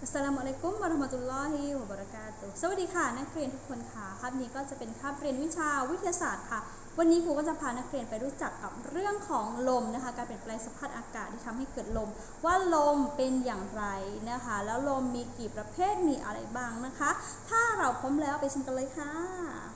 อัสสลามุอะลัยกุมวะเราะมะตุลลอฮิวะบะเราะกาตุสวัสดีค่ะ นักเรียนทุกคนค่ะคาบนี้ก็จะเป็นคาบเรียนวิชาวิทยาศาสตร์ค่ะ วันนี้ครูก็จะพานักเรียนไปรู้จักกับเรื่องของลมนะคะ การเปลี่ยนแปลงสภาพอากาศที่ทำให้เกิดลม ว่าลมเป็นอย่างไรนะคะ แล้วลมมีกี่ประเภทมีอะไรบ้างนะคะ ถ้าเราพร้อมแล้วไปชมกันเลยค่ะ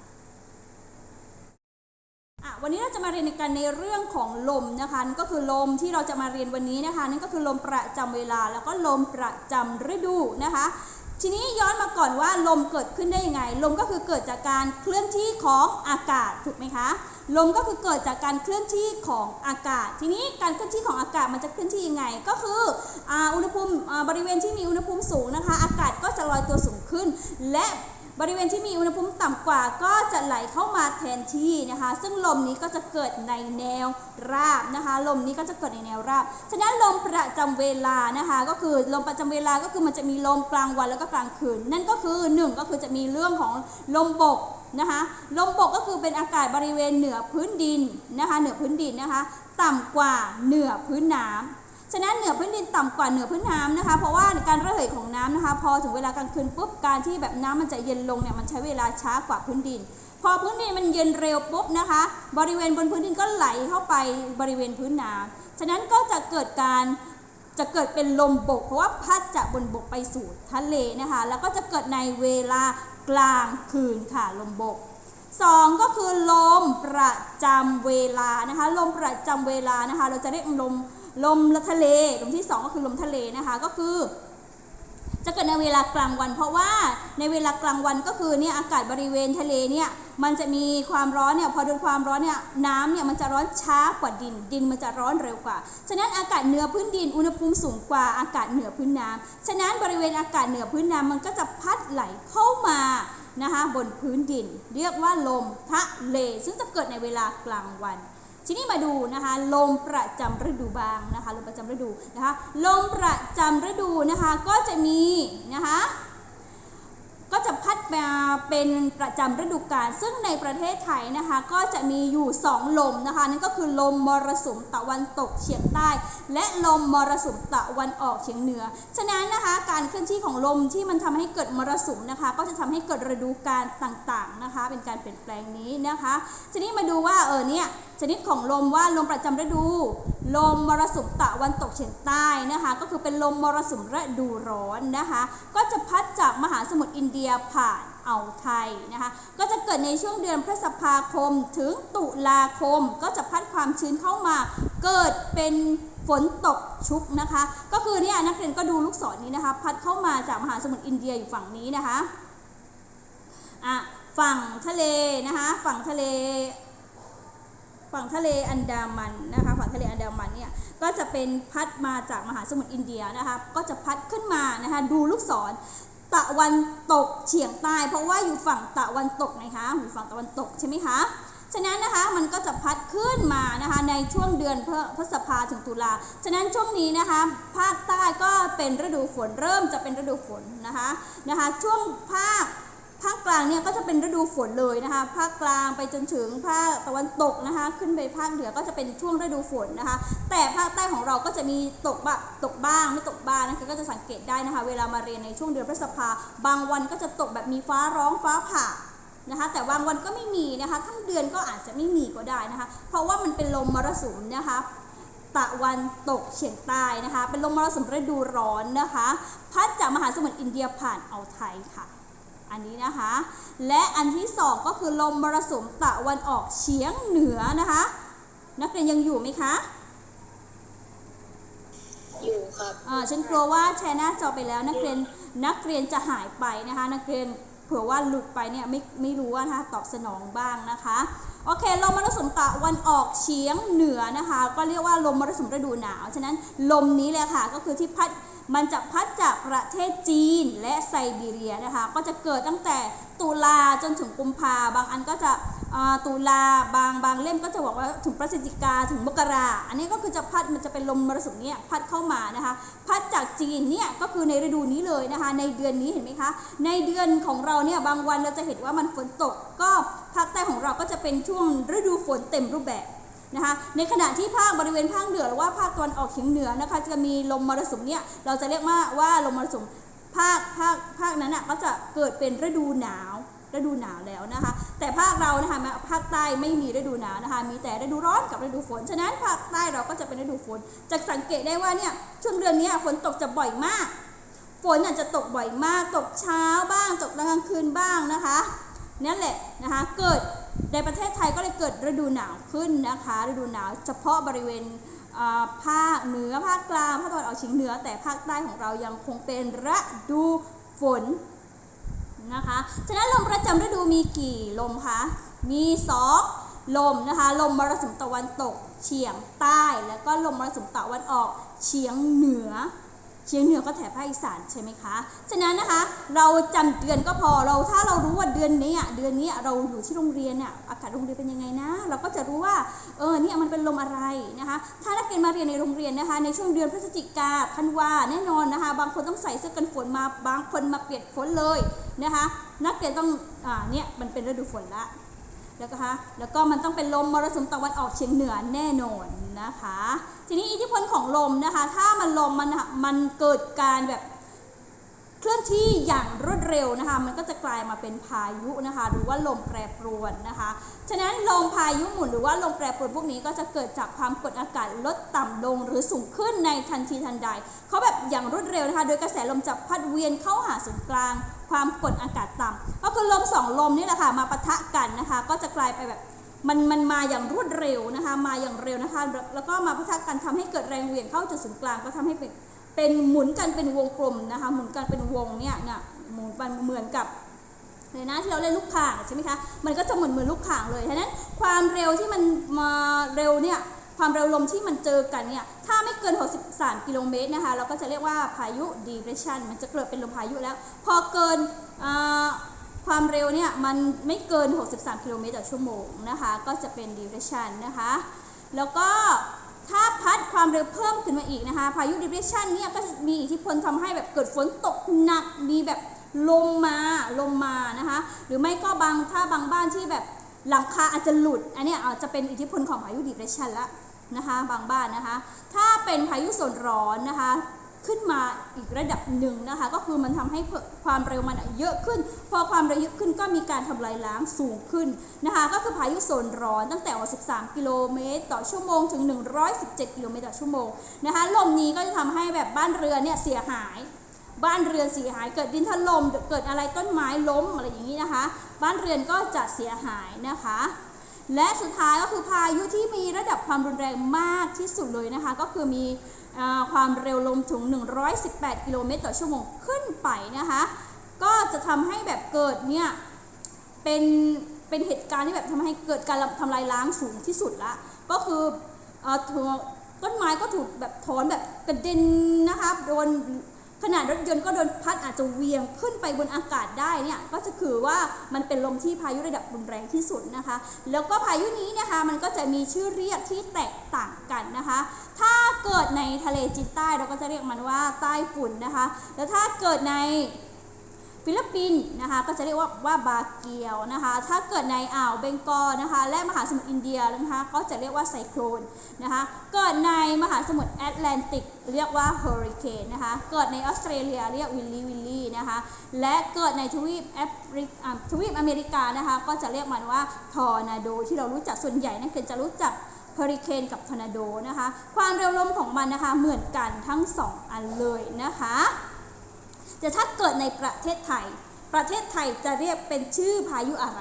วันนี้เราจะมาเรียนกันในเรื่องของลมนะคะนั่นก็คือลมที่เราจะมาเรียนวันนี้นะคะนั่นก็คือลมประจำเวลา แล้วก็ลมประจำฤดูนะคะ ทีนี้ย้อนมาก่อนว่าลมเกิดขึ้นได้ยังไง ลมก็คือเกิดจากการเคลื่อนที่ของอากาศถูกไหมคะลมก็คือเกิดจากการเคลื่อนที่ของอากาศ ทีนี้การเคลื่อนที่ของอากาศมันจะเคลื่อนที่ยังไง ก็คืออุณหภูมิบริเวณที่มีอุณหภูมิสูงนะคะ อากาศก็จะลอยตัวสูงขึ้น และ บริเวณที่มีอุณหภูมิต่ำกว่าก็จะไหลเข้ามาแทนที่นะคะ ซึ่งลมนี้ก็จะเกิดในแนวราบนะคะ ลมนี้ก็จะเกิดในแนวราบ ฉะนั้นลมประจำเวลานะคะ ก็คือลมประจำเวลาก็คือมันจะมีลมกลางวันแล้วก็กลางคืน นั่นก็คือหนึ่งก็คือจะมีเรื่องของลมบกนะคะลมบกก็คือเป็นอากาศบริเวณเหนือพื้นดินนะคะ เหนือพื้นดินนะคะ ต่ำกว่าเหนือพื้นน้ำ ฉะนั้นเหนือพื้นดินต่ำกว่าเหนือพื้นน้ำนะคะ เพราะว่าการระเหยของน้ำนะคะ พอถึงเวลากลางคืนปุ๊บการที่แบบน้ำมันจะเย็นลงเนี่ยมันใช้เวลาช้ากว่าพื้นดิน พอพื้นดินมันเย็นเร็วปุ๊บนะคะ บริเวณบนพื้นดินก็ไหลเข้าไปบริเวณพื้นน้ำฉะนั้นก็จะเกิดการจะเกิดเป็นลมบก เพราะว่าพัดจากบนบกไปสู่ทะเลนะคะ แล้วก็จะเกิดในเวลากลางคืนค่ะลมบกสองก็คือลมประจำเวลานะคะ ลมประจำเวลานะคะ เราจะเรียกลม ลมทะเลลมที่สองก็คือลมทะเลนะคะก็คือ จะเกิดในเวลากลางวัน เพราะว่าในเวลากลางวันก็คือเนี่ยอากาศบริเวณทะเลเนี่ยมันจะมีความร้อนเนี่ยพอโดนความร้อนเนี่ยน้ำเนี่ยมันจะร้อนช้ากว่าดิน ดินมันจะร้อนเร็วกว่า ฉะนั้นอากาศเหนือพื้นดินอุณหภูมิสูงกว่าอากาศเหนือพื้นน้ำฉะนั้นบริเวณอากาศเหนือพื้นน้ำมันก็จะพัดไหลเข้ามานะคะบนพื้นดิน เรียกว่าลมทะเลซึ่งจะเกิดในเวลากลางวัน ทีนี้มาดูนะคะลมประจำฤดูบางนะคะลมประจำฤดูนะคะลมประจำฤดูนะคะก็จะมีนะคะ ก็จะพัดมาเป็นประจำฤดูกาลซึ่งในประเทศไทยนะคะ ก็จะมีอยู่ 2 ลมนะคะ นั่นก็คือลมมรสุมตะวันตกเฉียงใต้ และลมมรสุมตะวันออกเฉียงเหนือ ฉะนั้นนะคะการเคลื่อนที่ของลมที่มันทำให้เกิดมรสุมนะคะ ก็จะทำให้เกิดฤดูกาลต่างๆนะคะ เป็นการเปลี่ยนแปลงนี้นะคะทีนี้มาดูว่าเออเนี่ยชนิดของลมว่าลมประจำฤดู ลมมรสุมตะวันตกเฉียงใต้นะคะ ก็คือเป็นลมมรสุมฤดูร้อนนะคะ ก็จะพัดจากมหาสมุทรอินเดียียผ่านอ่าวไทยนะคะก็จะเกิดในช่วงเดือนพฤษภาคมถึงตุลาคม ก็จะพัดความชื้นเข้ามา เกิดเป็นฝนตกชุกนะคะ ก็คือเนี่ยนักเรียนก็ดูลูกศรนี้นะคะ พัดเข้ามาจากมหาสมุทรอินเดียอยู่ฝั่งนี้นะคะอะฝั่งทะเลนะคะ ฝั่งทะเล ฝั่งทะเลอันดามันนะคะ ฝั่งทะเลอันดามันเนี่ยก็จะเป็นพัดมาจากมหาสมุทรอินเดียนะคะ ก็จะพัดขึ้นมานะคะ ดูลูกศร ตะวันตกเฉียงใต้ เพราะว่าอยู่ฝั่งตะวันตกนะคะอยู่ฝั่งตะวันตกใช่ไหมคะฉะนั้นนะคะมันก็จะพัดขึ้นมานะคะในช่วงเดือนพฤพฤษภาถึงตุลา ฉะนั้นช่วงนี้นะคะภาคใต้ก็เป็นฤดูฝนเริ่มจะเป็นฤดูฝนนะคะนะคะ ช่วงภาค ภาคกลางเนี่ยก็จะเป็นฤดูฝนเลยนะคะ ภาคกลางไปจนถึงภาคตะวันตกนะคะ ขึ้นไปภาคเหนือก็จะเป็นช่วงฤดูฝนนะคะ แต่ภาคใต้ของเราก็จะมีตกบะตกบ้างไม่ตกบ้างนะคะก็จะสังเกตได้นะคะ เวลามาเรียนในช่วงเดือนพฤษภาบางวันก็จะตกแบบมีฟ้าร้องฟ้าผ่านะคะแต่บางวันก็ไม่มีนะคะทั้งเดือนก็อาจจะไม่มีก็ได้นะคะ เพราะว่ามันเป็นลมมรสุมนะคะตะวันตกเฉียงใต้นะคะ เป็นลมมรสุมฤดูร้อนนะคะ พัดจากมหาสมุทรอินเดียผ่านอ่าวไทยค่ะ อันนี้นะคะ และอันที่สองก็คือลมมรสุมตะวันออกเฉียงเหนือนะคะ นักเรียนยังอยู่ไหมคะ อยู่ครับอ่าฉันกลัวว่าแชร์หน้าจอไปแล้วนักเรียนนักเรียนจะหายไปนะคะ นักเรียนเผื่อว่าหลุดไปเนี่ยไม่ไม่รู้ว่านะคะตอบสนองบ้างนะคะโอเคลมมรสุมตะวันออกเฉียงเหนือนะคะ ก็เรียกว่าลมมรสุมฤดูหนาว ฉะนั้นลมนี้แหละค่ะก็คือที่พัด มันจะพัดจากประเทศจีนและไซบีเรียนะคะ ก็จะเกิดตั้งแต่ตุลาจนถึงกุมภาบางอันก็จะตุลาบางบางเล่มก็จะบอกว่าถึงพฤศจิกาถึงมกรา อันนี้ก็คือจะพัดมันจะเป็นลมมรสุมเนี่ยพัดเข้ามานะคะ พัดจากจีนเนี่ยก็คือในฤดูนี้เลยนะคะ ในเดือนนี้เห็นไหมคะ ในเดือนของเราเนี่ยบางวันเราจะเห็นว่ามันฝนตก ก็ภาคใต้ของเราก็จะเป็นช่วงฤดูฝนเต็มรูปแบบ นะคะในขณะที่ภาคบริเวณภาคเหนือหรือว่าภาคตะวันออกเฉียงเหนือนะคะจะมีลมมรสุมเนี่ยเราจะเรียกว่าว่าลมมรสุมภาคภาคภาคนั้นอะก็จะเกิดเป็นฤดูหนาวฤดูหนาวแล้วนะคะ แต่ภาคเรานะคะภาคใต้ไม่มีฤดูหนาวนะคะมีแต่ฤดูร้อนกับฤดูฝน ฉะนั้นภาคใต้เราก็จะเป็นฤดูฝนจะสังเกตได้ว่าเนี่ยช่วงเดือนนี้ฝนตกจะบ่อยมาก ฝนอาจจะตกบ่อยมาก ตกเช้าบ้าง ตกกลางคืนบ้างนะคะ นั่นแหละนะคะเกิดในประเทศไทยก็เลยเกิดฤดูหนาวขึ้นนะคะฤดูหนาวเฉพาะบริเวณภาคเหนือภาคกลางภาคตะวันออกเฉียงเหนือ แต่ภาคใต้ของเรายังคงเป็นฤดูฝนนะคะฉะนั้นลมประจำฤดูมีกี่ลมคะมีสองลมนะคะลมมรสุมตะวันตกเฉียงใต้ แล้วก็ลมมรสุมตะวันออกเฉียงเหนือ เฉียงเหนือก็แถบภาคอีสานใช่ไหมคะ ฉะนั้นนะคะ เราจำเดือนก็พอเราถ้าเรารู้ว่าเดือนนี้เดือนนี้เราอยู่ที่โรงเรียนเนี่ยอากาศโรงเรียนเป็นยังไงนะ เราก็จะรู้ว่าเออเนี่ยมันเป็นลมอะไรนะคะ ถ้านักเรียนมาเรียนในโรงเรียนนะคะ ในช่วงเดือนพฤศจิกาธันวาแน่นอนนะคะ บางคนต้องใส่เสื้อกันฝนมาบางคนมาเปียกฝนเลยนะคะ นักเรียนต้องอ่าเนี่ยมันเป็นฤดูฝนละ แล้วก็คะแล้วก็มันต้องเป็นลมมรสุมตะวันออกเฉียงเหนือแน่นอนนะคะ ทีนี้อิทธิพลของลมนะคะ ถ้ามันลมมันมันเกิดการแบบ เคลื่อนที่อย่างรวดเร็วนะคะ มันก็จะกลายมาเป็นพายุนะคะ หรือว่าลมแปรปรวนนะคะ ฉะนั้นลมพายุหมุนหรือว่าลมแปรปรวนพวกนี้ก็จะเกิดจากความกดอากาศลดต่ำลงหรือสูงขึ้นในทันทีทันใด เขาแบบอย่างรวดเร็วนะคะ โดยกระแสลมจะพัดเวียนเข้าหาศูนย์กลาง ความกดอากาศต่ำก็คือลมสองลมนี่แหละค่ะมาปะทะกันนะคะ ก็จะกลายไปแบบมันมันมาอย่างรวดเร็วนะคะ มาอย่างเร็วนะคะ แล้วก็มาปะทะกันทำให้เกิดแรงเหวี่ยงเข้าจุดศูนย์กลางก็ทำให้เป็น เป็นหมุนกันเป็นวงกลมนะคะ หมุนกันเป็นวงเนี่ยเนี่ยหมุนมันเหมือนกับเลยนะที่เราเล่นลูกข่างใช่ไหมคะ มันก็จะเหมือนเหมือนลูกข่างเลยฉะนั้นความเร็วที่มันมาเร็วเนี่ย ความเร็วลมที่มันเจอกันเนี่ย ถ้าไม่เกิน 63 กิโลเมตรนะคะ เราก็จะเรียกว่าพายุ depression มันจะเกิดเป็นลมพายุแล้ว พอเกินความเร็วเนี่ยมันไม่เกิน 63 กิโลเมตรต่อชั่วโมงนะคะ ก็จะเป็น depression นะคะ แล้วก็ ถ้าพัดความเร็วเพิ่มขึ้นมาอีกนะคะ พายุดิเรชันเนี่ยก็จะมีอิทธิพลทำให้แบบเกิดฝนตกหนัก มีแบบลมมา ลมมานะคะ หรือไม่ก็บางถ้าบางบ้านที่แบบหลังคาอาจจะหลุด อันนี้อาจจะเป็นอิทธิพลของพายุดิเรชันละนะคะ บางบ้านนะคะ ถ้าเป็นพายุโซนร้อนนะคะ ขึ้นมาอีกระดับหนึ่งนะคะ ก็คือมันทำให้ความเร็วมันเยอะขึ้น พอความเร็วเยอะขึ้นก็มีการทำลายล้างสูงขึ้นนะคะ ก็คือพายุโซนร้อนตั้งแต่ 13 กิโลเมตร ต่อชั่วโมงถึง 117 กิโลเมตรต่อชั่วโมงนะคะลมนี้ก็จะทำให้แบบบ้านเรือนเนี่ยเสียหาย บ้านเรือนเสียหาย เกิดดินถล่มเกิดอะไรต้นไม้ล้มอะไรอย่างนี้นะคะ บ้านเรือนก็จะเสียหายนะคะและสุดท้ายก็คือพายุที่มีระดับความรุนแรงมากที่สุดเลยนะคะ ก็คือมี ความเร็วลมถึง 118 กิโลเมตรต่อชั่วโมงขึ้นไปนะคะ ก็จะทำให้แบบเกิดเนี่ยเป็นเป็นเหตุการณ์ที่แบบทำให้เกิดการทำลายล้างสูงที่สุดละ ก็คือเอ่อต้นไม้ก็ถูกแบบถอนแบบกระเด็นนะคะโดน ขนาดรถยนต์ก็โดนพัดอาจจะเวียงขึ้นไปบนอากาศได้เนี่ยก็จะคือว่ามันเป็นลมที่พายุระดับรุนแรงที่สุดนะคะ แล้วก็พายุนี้นะคะมันก็จะมีชื่อเรียกที่แตกต่างกันนะคะ ถ้าเกิดในทะเลจีนใต้เราก็จะเรียกมันว่าใต้ฝุ่นนะคะ แล้วถ้าเกิดใน ฟิลิปปินส์นะคะก็จะเรียกว่าว่าบาเกียวนะคะถ้าเกิดในอ่าวเบงกอลนะคะและมหาสมุทรอินเดียนะคะก็จะเรียกว่าไซโคลนนะคะเกิดในมหาสมุทรแอตแลนติกเรียกว่าเฮอริเคนนะคะเกิดในออสเตรเลียเรียกวิลลี่วิลลี่นะคะและเกิดในทวีปแอฟริกาทวีปอเมริกานะคะก็จะเรียกมันว่าทอร์นาโดที่เรารู้จักส่วนใหญ่นั่นคือจะรู้จักเฮอริเคนกับทอร์นาโดนะคะความเร็วลมของมันนะคะเหมือนกันทั้งสองอันเลยนะคะ แต่ถ้าเกิดในประเทศไทย ประเทศไทยจะเรียกเป็นชื่อพายุอะไร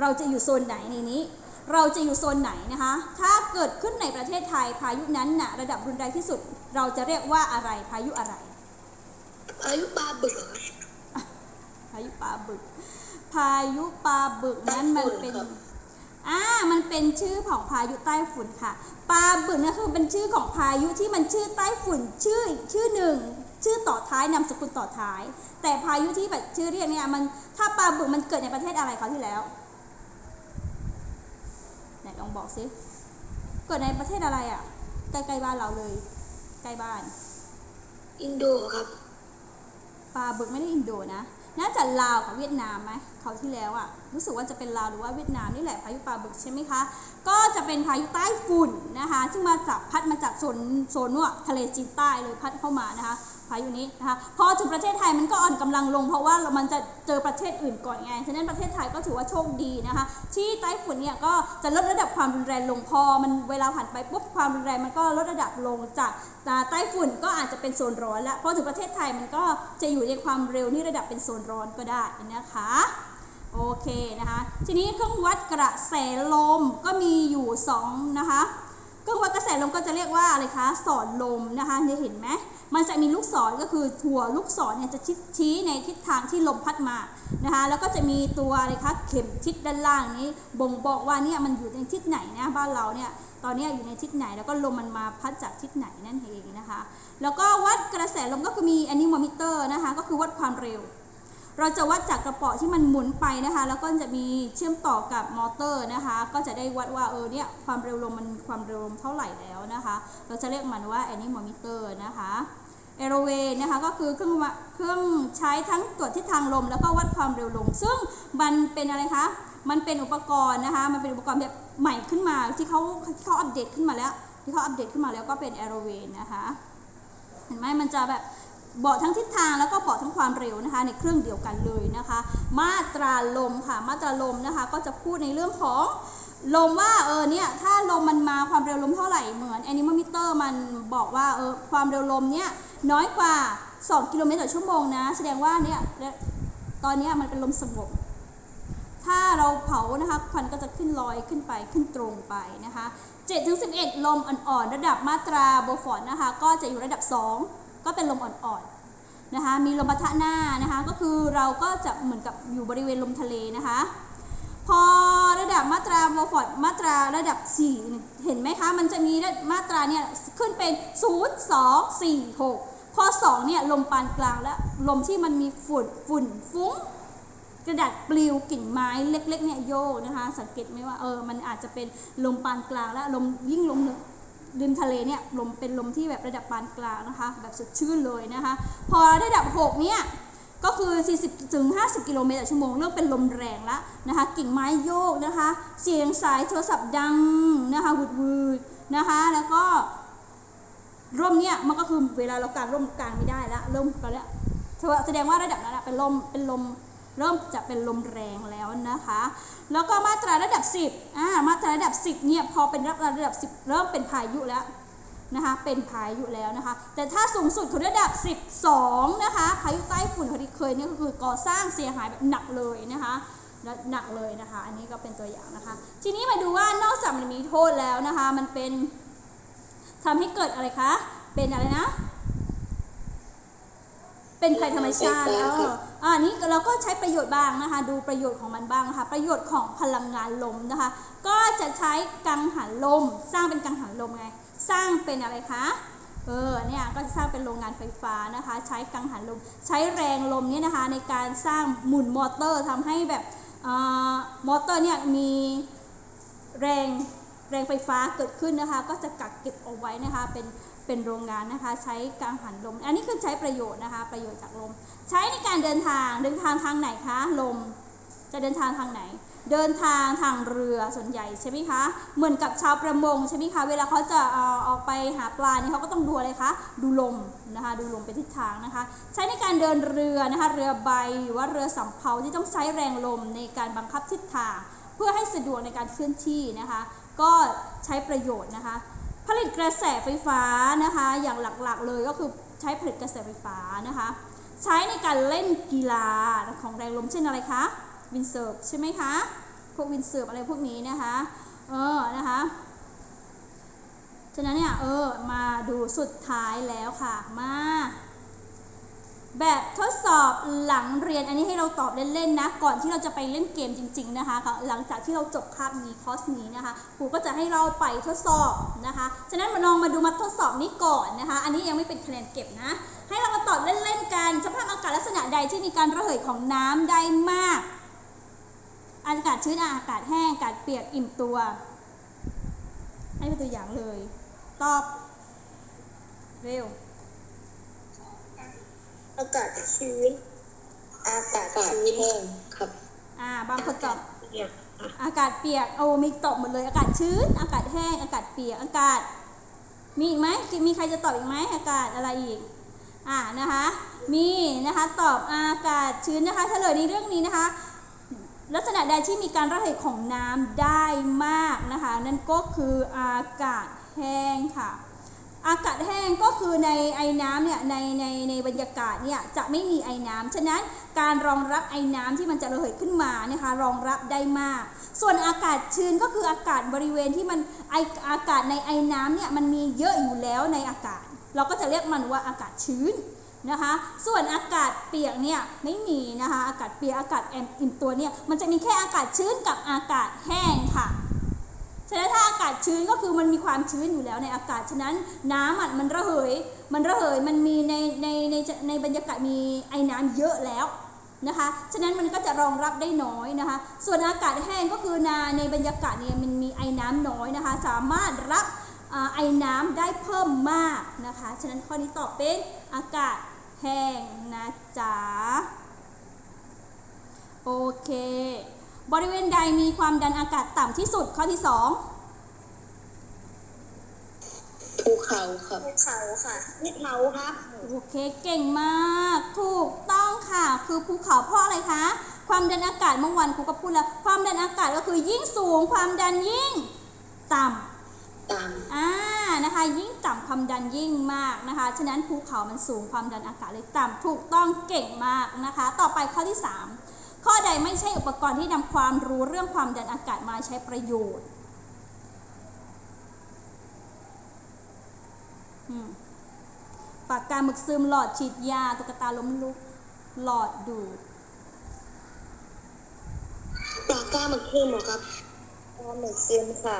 เราจะอยู่โซนไหนในนี้ เราจะอยู่โซนไหนนะคะ ถ้าเกิดขึ้นในประเทศไทยพายุนั้นนะระดับรุนแรงที่สุด เราจะเรียกว่าอะไรพายุอะไร พายุปลาบึกเหรอพายุปลาบึก พายุปลาบึกนั้นมันเป็นครับ อ่ามันเป็นชื่อของพายุใต้ฝุ่นค่ะปลาบึกเนี่ยคือเป็นชื่อของพายุที่มันชื่อใต้ฝุ่นชื่ออีกชื่อหนึ่ง ชื่อต่อท้ายนามสกุลต่อท้าย แต่พายุที่แบบชื่อเรียกเนี่ยมันถ้าปลาบึกมันเกิดในประเทศอะไรคะที่แล้วไหนลองบอกสิเกิดในประเทศอะไรอะใกล้ๆบ้านเราเลย ใกล้บ้าน อินโดครับปลาบึกไม่ได้อินโดนะ น่าจะลาวกับเวียดนามไหมเขาวที่แล้วอะรู้สึกว่าจะเป็นลาวหรือว่าเวียดนามนี่แหละพายุปลาบึกใช่ไหมคะ ก็จะเป็นพายุใต้ฝุ่นนะคะซึ่งมาจากพัดมาจากโซนโซนนู่นอะทะเลจีนใต้เลยพัดเข้ามานะคะ พายุนี้นะคะพอถึงประเทศไทยมันก็อ่อนกำลังลง เพราะว่ามันจะเจอประเทศอื่นก่อนไง ฉะนั้นประเทศไทยก็ถือว่าโชคดีนะคะ ที่ไต้ฝุ่นเนี่ยก็จะลดระดับความรุนแรงลงพอ มันเวลาผ่านไปปุ๊บความรุนแรงมันก็ลดระดับลงจากใต้ฝุ่นก็อาจจะเป็นโซนร้อนแล้วพอถึงประเทศไทยมันก็จะอยู่ในความเร็วที่ระดับเป็นโซนร้อนก็ได้นะคะโอเคนะคะ ทีนี้เครื่องวัดกระแสลมก็มีอยู่สองนะคะ เครื่องวัดกระแสลมก็จะเรียกว่าอะไรคะ สอดลมนะคะเนี่ยเห็นไหม มันจะมีลูกศรก็คือหัวลูกศรเนี่ยจะชี้ในทิศทางที่ลมพัดมานะคะแล้วก็จะมีตัวอะไรคะเข็มทิศด้านล่างนี้ บ่งบอกว่าเนี่ยมันอยู่ในทิศไหนนะบ้านเราเนี่ยตอนนี้อยู่ในทิศไหนแล้วก็ลมมันมาพัดจากทิศไหนนั่นเองนะคะ แล้วก็วัดกระแสลมก็คือมีแอนิโมมิเตอร์นะคะก็คือวัดความเร็ว เราจะวัดจากกระป๋อที่มันหมุนไปนะคะ แล้วก็จะมีเชื่อมต่อกับมอเตอร์นะคะ ก็จะได้วัดว่าเออเนี่ยความเร็วลมมันความเร็วลมเท่าไหร่แล้วนะคะ เราจะเรียกมันว่า anemometer นะคะ เอโรเวนะคะก็คือเครื่องเครื่องใช้ทั้งตรวจทิศทางลม แล้วก็วัดความเร็วลม ซึ่งมันเป็นอะไรคะ มันเป็นอุปกรณ์นะคะ มันเป็นอุปกรณ์แบบใหม่ขึ้นมาที่เขาที่เขาอัปเดตขึ้นมาแล้ว ที่เขาอัปเดตขึ้นมาแล้วก็เป็นเอโรเวนะคะ เห็นไหมมันจะแบบบอกทั้งทิศทางแล้วก็บอกทั้งความเร็วนะคะ ในเครื่องเดียวกันเลยนะคะ มาตราลมค่ะ มาตราลมนะคะ ก็จะพูดในเรื่องของลมว่าเออเนี่ยถ้าลมมันมาความเร็วลมเท่าไหร่เหมือน anemometer มันบอกว่าเออความเร็วลมเนี่ย น้อยกว่า 2 กิโลเมตรต่อชั่วโมงนะ แสดงว่าเนี่ยตอนนี้มันเป็นลมสงบ ถ้าเราเผานะคะควันก็จะขึ้นลอยขึ้นไปขึ้นตรงไปนะคะ7ถึง11 ลมอ่อนๆ ระดับมาตราโบฟอร์ดนะคะ ก็จะอยู่ระดับ 2 ก็เป็นลมอ่อนๆนะคะ มีลมปะทะหน้านะคะ ก็คือเราก็จะเหมือนกับอยู่บริเวณลมทะเลนะคะ พอระดับมาตราโบฟอร์ดมาตราระดับ 4 เห็นไหมคะ มันจะมีมาตราเนี่ยขึ้นเป็น 0 2 4 6 พอ2เนี่ยลมปานกลางและลมที่มันมีฝุ่นฝุ่นฟุ้งกระดาษปลิวกิ่งไม้เล็กๆเนี่ยโยกนะคะ สังเกตไหมว่าเออมันอาจจะเป็นลมปานกลางและลมยิ่งลมริมทะเลเนี่ยลมเป็นลมที่แบบระดับปานกลางนะคะแบบสดชื่นเลยนะคะ พอระดับ 6 เนี่ยก็คือ 40ถึง50 กิโลเมตรต่อชั่วโมงเริ่มเป็นลมแรงแล้วนะคะ กิ่งไม้โยกนะคะ เสียงสายโทรศัพท์ดังนะคะวืดวืดนะคะ แล้วก็ ร่มเนี่ยมันก็คือเวลาเรากางร่มกลางไม่ได้แล้วร่มก็แล้วแสดงว่าระดับนั้นเป็นลมเป็นลมเริ่มจะเป็นลมแรงแล้วนะคะ แล้วก็มาตราระดับ 10อ่ามาตราระดับ 10เนี่ยพอเป็นระดับ10 เริ่มเป็นพายุแล้วนะคะเป็นพายุแล้วนะคะ แต่ถ้าสูงสุดคือระดับ 12นะคะพายุใต้ฝุ่นพอดีเคยนี่ก็คือก่อสร้างเสียหายแบบหนักเลยนะคะหนักเลยนะคะ อันนี้ก็เป็นตัวอย่างนะคะ ทีนี้มาดูว่านอกจากมันมีโทษแล้วนะคะ มันเป็น ทำให้เกิดอะไรคะ เป็นอะไรนะ เป็นภัยธรรมชาติไฟเอฟ้าครัอบอ่านี้เราก็ใช้ประโยชน์บ้างนะคะ ดูประโยชน์ของมันบ้างนะคะ ประโยชน์ของพลังงานลมนะคะ ก็จะใช้กังหันลม สร้างเป็นกังหันลมไง สร้างเป็นอะไรคะเออเนี่ยก็จะสร้างเป็นโรงงานไฟฟ้านะคะ ใช้กังหันลม ใช้แรงลมเนี่ยนะคะในการสร้างหมุนมอเตอร์ทำให้แบบอ่ามอเตอร์เนี่ยมีแรง แรงไฟฟ้าเกิดขึ้นนะคะ ก็จะกักเก็บเอาไว้นะคะเป็นเป็นโรงงานนะคะใช้กังหันลม อันนี้คือใช้ประโยชน์นะคะ ประโยชน์จากลม ใช้ในการเดินทางเดินทางทางไหนคะลม จะเดินทางทางไหน เดินทางทางเรือส่วนใหญ่ใช่ไหมคะเหมือนกับชาวประมงใช่ไหมคะเวลาเขาจะเอ่อออกไปหาปลาเนี่ยเขาก็ต้องดูอะไรคะดูลมนะคะดูลมเป็นทิศทางนะคะ ใช้ในการเดินเรือนะคะเรือใบหรือว่าเรือสำเภาที่ต้องใช้แรงลมในการบังคับทิศทาง เพื่อให้สะดวกในการเคลื่อนที่นะคะ ก็ใช้ประโยชน์นะคะ ผลิตกระแสไฟฟ้านะคะ อย่างหลักๆเลยก็คือใช้ผลิตกระแสไฟฟ้านะคะ ใช้ในการเล่นกีฬาของแรงลมเช่นอะไรคะวินเซิร์ฟใช่ไหมคะพวกวินเซิร์ฟอะไรพวกนี้นะคะเออนะคะฉะนั้นเนี่ยเออมาดูสุดท้ายแล้วค่ะมา แบบทดสอบหลังเรียนอันนี้ให้เราตอบเล่นๆนะ ก่อนที่เราจะไปเล่นเกมจริง ๆนะคะ หลังจากที่เราจบคาบนี้คอร์สนี้นะคะครูก็จะให้เราไปทดสอบนะคะ ฉะนั้นมาลองมาดูมาทดสอบนี้ก่อนนะคะ อันนี้ยังไม่เป็นคะแนนเก็บนะ ให้เรามาตอบเล่นๆกันสภาพอากาศลักษณะใดที่มีการระเหยของน้ำได้มาก อากาศชื้นอากาศแห้งอากาศเปียกอิ่มตัวให้เป็นตัวอย่างเลย ตอบเร็ว อากาศชื้น อากาศชื้นแห้งครับอ่า บางคนตอบเนี่ยอากาศเปียกโอ้มีตอบหมดเลย อากาศชื้น อากาศแห้ง อากาศเปียก อากาศ มีอีกไหมมีใครจะตอบอีกไหมอากาศอะไรอีก อ่า นะคะ มีนะคะ ตอบอากาศชื้นนะคะ เฉลยในเรื่องนี้นะคะ ลักษณะใดที่มีการระเหยของน้ำได้มากนะคะ นั่นก็คืออากาศแห้งค่ะ อากาศแห้งก็คือในไอ้น้ำเนี่ยในในในบรรยากาศเนี่ยจะไม่มีไอ้น้ำฉะนั้นการรองรับไอ้น้ำที่มันจะระเหยขึ้นมานะคะรองรับได้มาก ส่วนอากาศชื้นก็คืออากาศบริเวณที่มันไออากาศในไอ้น้ำเนี่ยมันมีเยอะอยู่แล้วในอากาศ เราก็จะเรียกมันว่าอากาศชื้นนะคะ ส่วนอากาศเปียกเนี่ยไม่มีนะคะอากาศเปียกอากาศแอมอิ่มตัวเนี่ยมันจะมีแค่อากาศชื้นกับอากาศแห้งค่ะ ฉะนั้นถ้าอากาศชื้นก็คือมันมีความชื้นอยู่แล้วในอากาศฉะนั้นน้ำอะมันระเหย มันระเหยมันมีในในในในบรรยากาศมีไอ้น้ำเยอะแล้วนะคะ ฉะนั้นมันก็จะรองรับได้น้อยนะคะ ส่วนอากาศแห้งก็คือนาในบรรยากาศเนี่ยมันมีไอ้น้ำน้อยนะคะ สามารถรับอไอ้น้ำได้เพิ่มมากนะคะ ฉะนั้นข้อนี้ตอบเป็นอากาศแห้งนะจ๊ะ โอเค บริเวณใดมีความดันอากาศต่ำที่สุดข้อที่2ภูเขาครับภูเขาค่ะภูเขาครับ โอเค เก่งมาก ถูกต้องค่ะ คือภูเขาเพราะอะไรคะ ความดันอากาศเมื่อวันครูก็พูดแล้ว ความดันอากาศก็คือยิ่งสูง ความดันยิ่งต่ำตามอ่า นะคะ ยิ่งต่ำความดันยิ่งมากนะคะ ฉะนั้นภูเขามันสูงความดันอากาศเลยต่ำ ถูกต้องเก่งมากนะคะ ต่อไปข้อที่ 3 ข้อใดไม่ใช่อุปกรณ์ที่นำความรู้เรื่องความดันอากาศมาใช้ประโยชน์ปากกาหมึกซึมหลอดฉีดยาตุ๊กตาล้มลุกหลอดดูดปากกาหมึกซึมหรอครับปากกาหมึกซึมค่ะ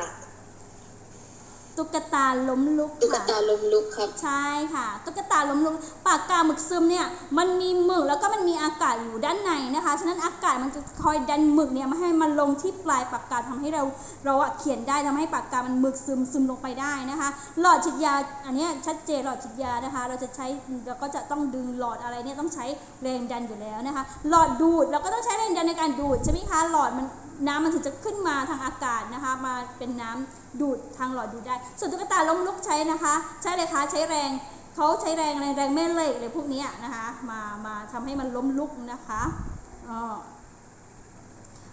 ตุ๊กตาล้มลุกตุ๊กค่ะ ตาลมลุกครับ ใช่ค่ะ ตุ๊กตาล้มลุกปากกาหมึกซึมเนี่ยมันมีหมึกแล้วก็มันมีอากาศอยู่ด้านในนะคะฉะนั้นอากาศมันจะคอยดันหมึกเนี่ยมาให้มันลงที่ปลายปากกาทำให้เราเราอะเขียนได้ทำให้ปากกามันหมึกซึมซึมลงไปได้นะคะ หลอดฉีดยาอันเนี้ยชัดเจนหลอดฉีดยานะคะ เราจะใช้เราก็จะต้องดึงหลอดอะไรเนี่ยต้องใช้แรงดันอยู่แล้วนะคะ หลอดดูดเราก็ต้องใช้แรงดันในการดูดใช่ไหมคะหลอดมัน น้ำมันถึงจะขึ้นมาทางอากาศนะคะ มาเป็นน้ำดูดทางหลอดดูดได้ ส่วนตุ๊กตาล้มลุกใช้นะคะ ใช้เลยคะใช้แรงเขาใช้แรงแรงแรงแม่เหล็กเลยพวกนี้นะคะ มามาทำให้มันล้มลุกนะคะอ๋อ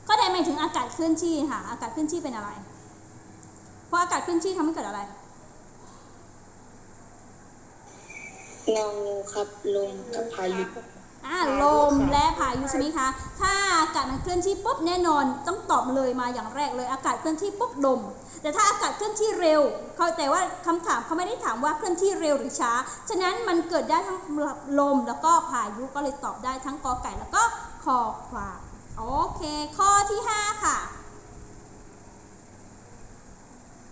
ก็ได้หมายถึงอากาศเคลื่อนที่ค่ะ อากาศเคลื่อนที่เป็นอะไร เพราะอากาศเคลื่อนที่ทำให้เกิดอะไรเงาครับลมกับพายุ อ่าลมและพายุใช่ไหมคะ ถ้าอากาศมันเคลื่อนที่ปุ๊บแน่นอนต้องตอบเลยมาอย่างแรกเลยอากาศเคลื่อนที่ปุ๊บลมแต่ถ้าอากาศเคลื่อนที่เร็วเขาแต่ว่าคำถามเขาไม่ได้ถามว่าเคลื่อนที่เร็วหรือช้า ฉะนั้นมันเกิดได้ทั้งลมแล้วก็พายุก็เลยตอบได้ทั้งกอไก่แล้วก็คอควายโอเค ข้อที่ 5 ค่ะ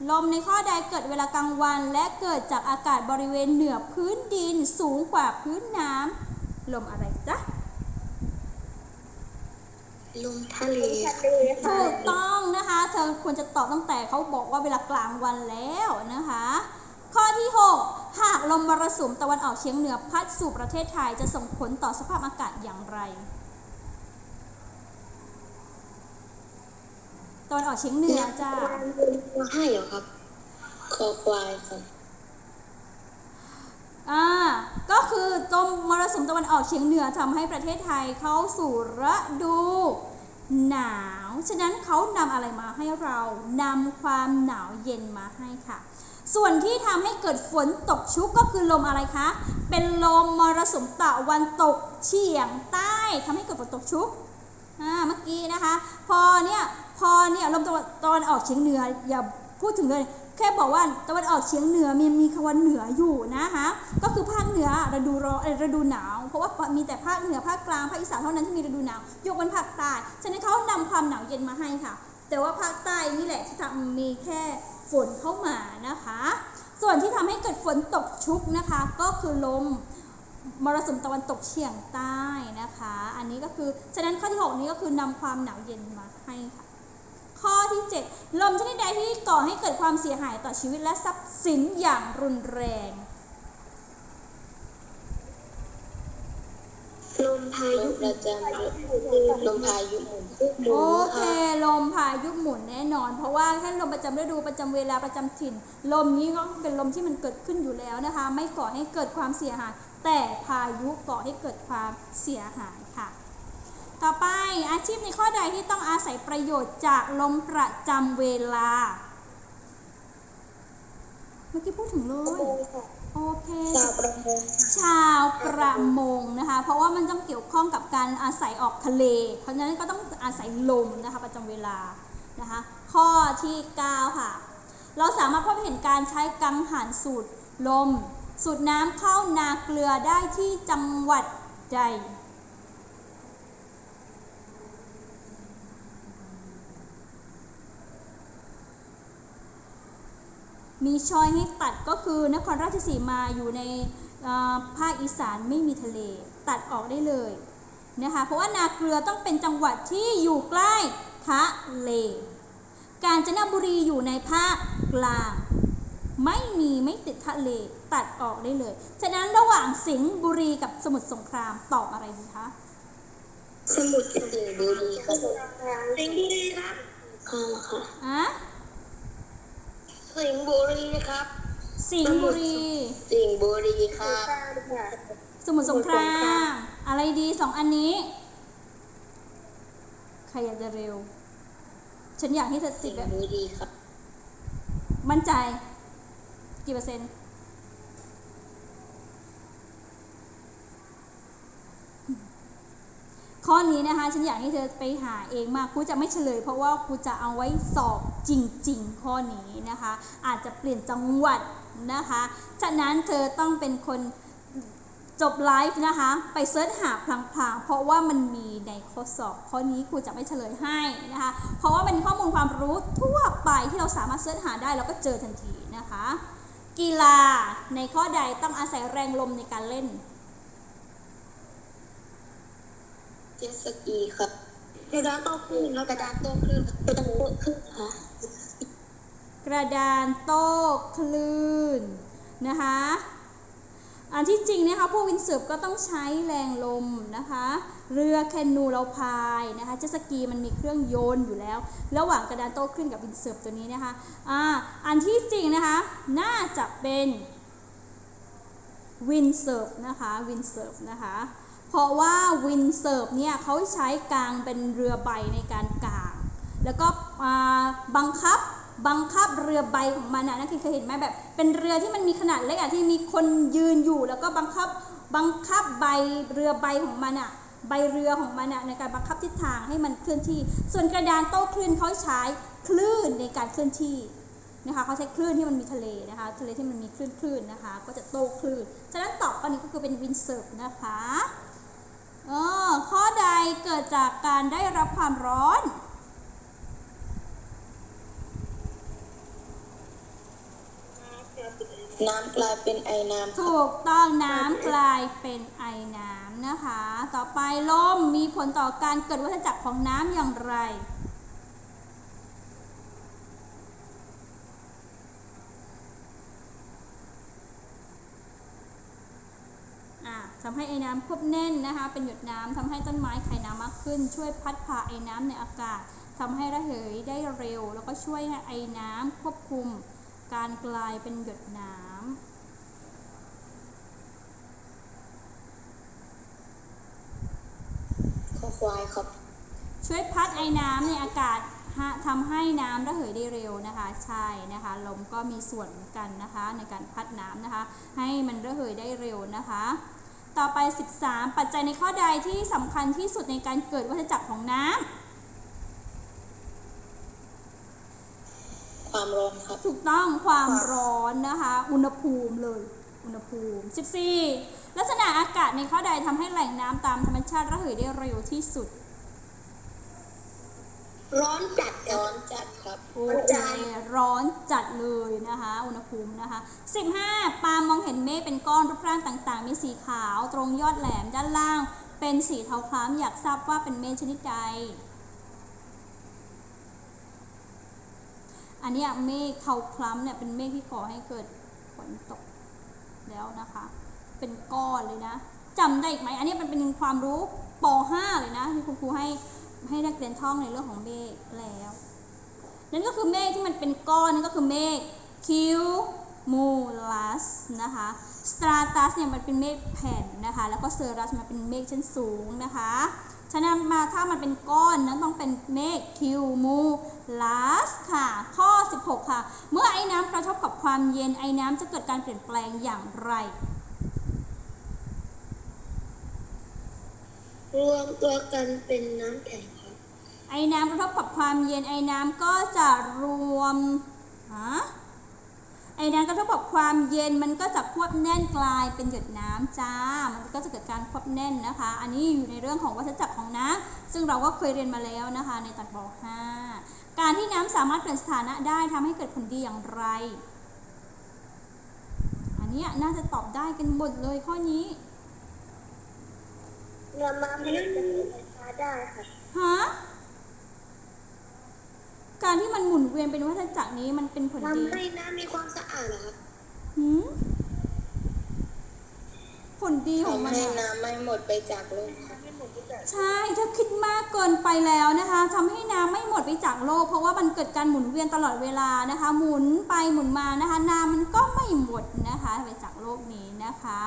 ลมในข้อใดเกิดเวลากลางวัน และเกิดจากอากาศบริเวณเหนือพื้นดินสูงกว่าพื้นน้ำ ลมอะไรจ๊ะ ลมทะเลถูกต้องนะคะ เธอควรจะตอบตั้งแต่เขาบอกว่าเวลากลางวันแล้วนะคะ ข้อที่ 6 หากลมมรสุมตะวันออกเฉียงเหนือพัดสู่ประเทศไทยจะส่งผลต่อสภาพอากาศอย่างไร ตะวันออกเฉียงเหนือจ้ามาให้เหรอครับคอควายครับ อ่าก็คือลมมรสุมตะวันออกเฉียงเหนือทำให้ประเทศไทยเข้าสู่ฤดูหนาว ฉะนั้นเขานำอะไรมาให้เรานำความหนาวเย็นมาให้ค่ะ ส่วนที่ทำให้เกิดฝนตกชุกก็คือลมอะไรคะ เป็นลมมรสุมตะวันตกเฉียงใต้ทำให้เกิดฝนตกชุกอ่าเมื่อกี้นะคะ พอเนี่ยพอเนี่ยลมตะวันตะวันออกเฉียงเหนืออย่าพูดถึงเลย แค่บอกว่าตะวันออกเฉียงเหนือมีมีคำว่าเหนืออยู่นะคะก็คือภาคเหนือฤดูร้อนฤดูหนาว เพราะว่ามีแต่ภาคเหนือภาคกลางภาคอีสานเท่านั้นที่มีฤดูหนาวยกเว้นภาคใต้ฉะนั้นเขานำความหนาวเย็นมาให้ค่ะ แต่ว่าภาคใต้นี่แหละที่ทำมีแค่ฝนเข้ามานะคะ ส่วนที่ทำให้เกิดฝนตกชุกนะคะ ก็คือลมมรสุมตะวันตกเฉียงใต้นะคะ อันนี้ก็คือฉะนั้นข้อที่ 6 นี้ก็คือนำความหนาวเย็นมาให้ค่ะ ข้อที่ 7 ลมชนิดใดที่ก่อให้เกิดความเสียหายต่อชีวิตและทรัพย์สินอย่างรุนแรง ลมพายุประจำลมพายุหมุนหมุโอนเค ลมพายุหมุนแน่นอน เพราะว่าแค่ลมประจำฤดูประจำเวลาประจำถิ่น ลมนี้ก็เป็นลมที่มันเกิดขึ้นอยู่แล้วนะคะ ไม่ก่อให้เกิดความเสียหาย แต่พายุก่อให้เกิดความเสียหายค่ะ ต่อไป อาชีพในข้อใดที่ต้องอาศัยประโยชน์จากลมประจำเวลา เมื่อกี้พูดถึงเลย โอเค ชาวประมง ชาวประมงนะคะ เพราะว่ามันต้องเกี่ยวข้องกับการอาศัยออกทะเล เพราะฉะนั้นก็ต้องอาศัยลมนะคะประจำเวลานะคะ ข้อที่ 9 ค่ะ เราสามารถพบเห็นการใช้กังหันสูตรลม สูตรน้ำเข้านาเกลือได้ที่จังหวัดใด มีชอยให้ตัดก็คือนครราชสีมาอยู่ในเอ่อภาคอีสานไม่มีทะเล ตัดออกได้เลยนะคะเพราะว่านาเกลือต้องเป็นจังหวัดที่อยู่ใกล้ทะเล กาญจนบุรีอยู่ในภาคกลาง ไม่มีไม่ติดทะเลตัดออกได้เลย ฉะนั้นระหว่างสิงห์บุรีกับสมุทรสงครามตอบอะไรดีคะสมุทรสิงห์บุรีครับสิงห์บุรีครับค่ะค่ะอะ สิงห์บุรีครับสิงห์บุรี สิงห์บุรีครับสมุทรสงคราม อะไรดีสองอันนี้ ใครอยากจะเร็ว ฉันอยากให้เธอติสิดงแบบห์บุรีครับ มั่นใจ กี่เปอร์เซ็นต์ ข้อนี้นะคะฉันอยากให้เธอไปหาเองมากครูจะไม่เฉลย เพราะว่าครูจะเอาไว้สอบจริง ๆ ข้อนี้นะคะ อาจจะเปลี่ยนจังหวัดนะคะฉะนั้นเธอต้องเป็นคนจบไลฟ์นะคะไปเสิร์ชหาพลางๆ เพราะว่ามันมีในข้อสอบข้อนี้ครูจะไม่เฉลยให้นะคะ เพราะว่าเป็นข้อมูลความรู้ทั่วไปที่เราสามารถเสิร์ชหาได้แล้วก็เจอทันทีนะคะ กีฬาในข้อใดต้องอาศัยแรงลมในการเล่น เจ็ตสกีครับกระดานโต้คลื่นแล้วกระดานโต้คลื่นกระดานโต้คลื่นค่ะกระดานโต้คลื่นนะคะอันที่จริงนะคะพวกวินเซิร์ฟก็ต้องใช้แรงลมนะคะ เรือแคนูเราพายนะคะเจสกีมันมีเครื่องโยนอยู่แล้ว ระหว่างกระดานโต้คลื่นกับวินเซิร์ฟตัวนี้นะคะอ่าอันที่จริงนะคะน่าจะเป็นวินเซิร์ฟนะคะวินเซิร์ฟนะคะ เพราะว่าวินเซิร์ฟเนี่ยเขาใช้กลางเป็นเรือใบในการกาง แล้วก็บังคับบังคับเรือใบของมันนะนักเรียนเคยเห็นไหมแบบ เป็นเรือที่มันมีขนาดเล็กอะที่มีคนยืนอยู่ แล้วก็บังคับบังคับใบเรือใบของมันอะใบเรือของมันอะในการบังคับทิศทางให้มันเคลื่อนที่ ส่วนกระดานโต้คลื่นเขาใช้คลื่นในการเคลื่อนที่นะคะเขาใช้คลื่นที่มันมีทะเลนะคะทะเลที่มันมีคลื่นคลื่นนะคะ ก็จะโต้คลื่น ฉะนั้นตอบข้อนี้ก็คือเป็นวินเซิร์ฟนะคะ เออข้อใดเกิดจากการได้รับความร้อน น้ำกลายเป็นไอน้ำครับถูกต้องน้ำกลายเป็นไอน้ำนะคะ ต่อไปลมมีผลต่อการเกิดวัฏจักรของน้ำอย่างไร อะ ทำให้ไอ้น้ำควบแน่นนะคะ เป็นหยดน้ำทำให้ต้นไม้ไข่น้ำมากขึ้น ช่วยพัดพาไอ้น้ำในอากาศทำให้ระเหยได้เร็ว แล้วก็ช่วยให้ไอ้น้ำควบคุม การกลายเป็นหยดน้ำข้อควายครับ ช่วยพัดไอ้น้ำในอากาศฮะทำให้น้ำระเหยได้เร็วนะคะ ใช่นะคะ ลมก็มีส่วนเหมือนกันนะคะ ในการพัดน้ำนะคะ ให้มันระเหยได้เร็วนะคะ ต่อไป 13 ปัจจัยในข้อใดที่สำคัญที่สุดในการเกิดวัฏจักรของน้ำความร้อนครับ ถูกต้องความร้อนนะคะ อุณหภูมิเลย อุณหภูมิ 14 ลักษณะอากาศในข้อใดทำให้แหล่งน้ำตามธรรมชาติระเหยได้เร็วที่สุด ร้อนจัดร้อนจัดครับโอเคร้อนจัดเลยนะคะ อุณหภูมินะคะ 15 ปาล์มมองเห็นเมฆเป็นก้อนรูปร่างต่างๆ มีสีขาว ตรงยอดแหลมด้านล่าง เป็นสีเทาคล้ำอยากทราบว่าเป็นเมฆชนิดใด อันนี้เมฆเทาคล้ำเนี่ยเป็นเมฆที่ก่อให้เกิดฝนตกแล้วนะคะ เป็นก้อนเลยนะจำได้อีกไหม อันนี้มันเป็นความรู้ป .5 เลยนะที่คุณครูให้ ให้นักเรียนท่องในเรื่องของเมฆแล้ว นั่นก็คือเมฆที่มันเป็นก้อนนั่นก็คือเมฆ cumulus นะคะ stratus เนี่ยมันเป็นเมฆแผ่นนะคะ แล้วก็ cirrus มันเป็นเมฆชั้นสูงนะคะฉะนั้นมาถ้ามันเป็นก้อนนั้นต้องเป็นเมฆ cumulus ค่ะ ข้อ 16 ค่ะ เมื่อไอ้น้ำกระทบกับความเย็นไอ้น้ำจะเกิดการเปลี่ยนแปลงอย่างไร รวมตัวกันเป็นน้ำแข็ง ไอ้น้ำกระทบกับความเย็นไอ้น้ำก็จะรวมฮะไอ้น้ำกระทบกับความเย็นมันก็จะควบแน่นกลายเป็นหยดน้ำจ้า มันก็จะเกิดการควบแน่นนะคะ อันนี้อยู่ในเรื่องของวัฏจักรของน้ำซึ่งเราก็เคยเรียนมาแล้วนะคะ ในตอนป .5 การที่น้ำสามารถเปลี่ยนสถานะได้ทำให้เกิดผลดีอย่างไร อันเนี้ยน่าจะตอบได้กันหมดเลยข้อนี้น้ำมันผลิตเป็นไฟฟ้าได้ค่ะฮะ การที่มันหมุนเวียนเป็นวัฏจักรนี้มันเป็นผลดีทำให้น้ำมีความสะอาดเหรอครับหืมผลดีของมันทำให้อะน้ำไม่หมดไปจากโลกครับใช่ถ้าคิดมากเกินไปแล้วนะคะทำให้น้ำไม่หมดไปจากโลก เพราะว่ามันเกิดการหมุนเวียนตลอดเวลานะคะ หมุนไปหมุนมานะคะ น้ำมันก็ไม่หมดนะคะ ไปจากโลกนี้นะคะ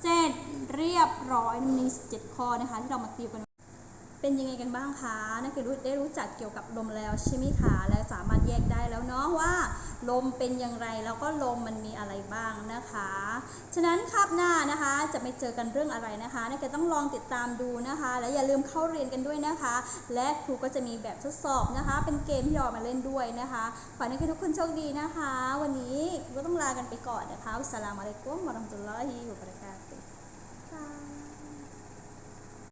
เสร็จเรียบร้อยมี 17 ข้อนะคะ ที่เรามาตีกัน เป็นยังไงกันบ้างคะ นักเรียนรู้ได้รู้จักเกี่ยวกับลมแล้วใช่ไหมคะ และสามารถแยกได้แล้วเนาะว่า ลมเป็นอย่างไรแล้วก็ลมมันมีอะไรบ้างนะคะ ฉะนั้นคาบหน้านะคะจะไม่เจอกันเรื่องอะไรนะคะ นักเรียนต้องลองติดตามดูนะคะ และอย่าลืมเข้าเรียนกันด้วยนะคะ และครูก็จะมีแบบทดสอบนะคะ เป็นเกมที่เราเอามาเล่นด้วยนะคะขอให้นักเรียนทุกคนโชคดีนะคะ วันนี้ครูก็ต้องลากันไปก่อนนะคะสลามอะลัยกุมวะเราะห์มะตุลลอฮิวะบะเราะกาตุฮ์